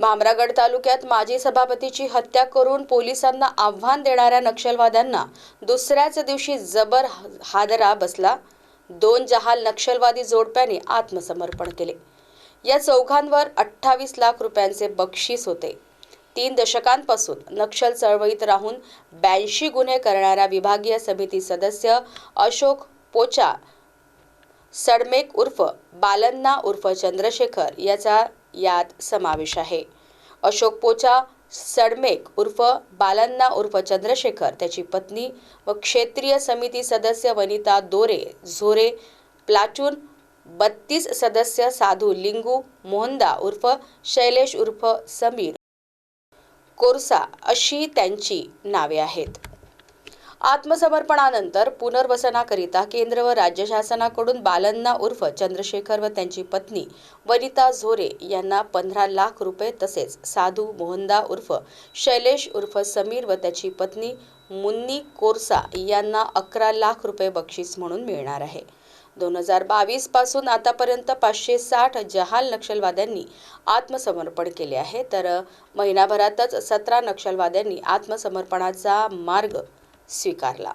भामरागड तालुक्यात माजी सभापतीची हत्या करून पोलिसांना आव्हान देणाऱ्या नक्षलवाद्यांना दुसऱ्याच दिवशी जबर हादरा बसला. दोन जहाल नक्षलवादी जोडप्याने आत्मसमर्पण केले. या चौघांवर अठ्ठावीस लाख रुपयांचे बक्षीस होते. तीन दशकांपासून नक्षल चळवळीत राहून ब्याऐंशी गुन्हे करणाऱ्या विभागीय समिती सदस्य अशोक पोचा सडमेक उर्फ बालन्ना उर्फ चंद्रशेखर याचा यात समावेश आहे. अशोक पोचा सडमेक उर्फ बालन्ना उर्फ चंद्रशेखर त्याची पत्नी व क्षेत्रीय समिती सदस्य वनिता दोरे झोरे प्लाटून बत्तीस सदस्य साधू लिंगू मोहंदा उर्फ शैलेश उर्फ समीर. कोरसा अशी त्यांची नावे आहेत. आत्मसमर्पणानंतर पुनर्वसनाकरिता केंद्र व राज्य शासनाकडून बालन्ना उर्फ चंद्रशेखर व त्यांची पत्नी वनिता झोरे यांना पंधरा लाख रुपये तसेच साधू मोहनदा उर्फ शैलेश उर्फ समीर व त्याची पत्नी मुन्नी कोरसा यांना अकरा लाख रुपये बक्षीस म्हणून मिळणार आहे. दोन हजार बावीसपासून आतापर्यंत पाचशे साठ जहाल नक्षलवाद्यांनी आत्मसमर्पण केले आहे. तर महिनाभरातच सतरा नक्षलवाद्यांनी आत्मसमर्पणाचा मार्ग स्वीकारला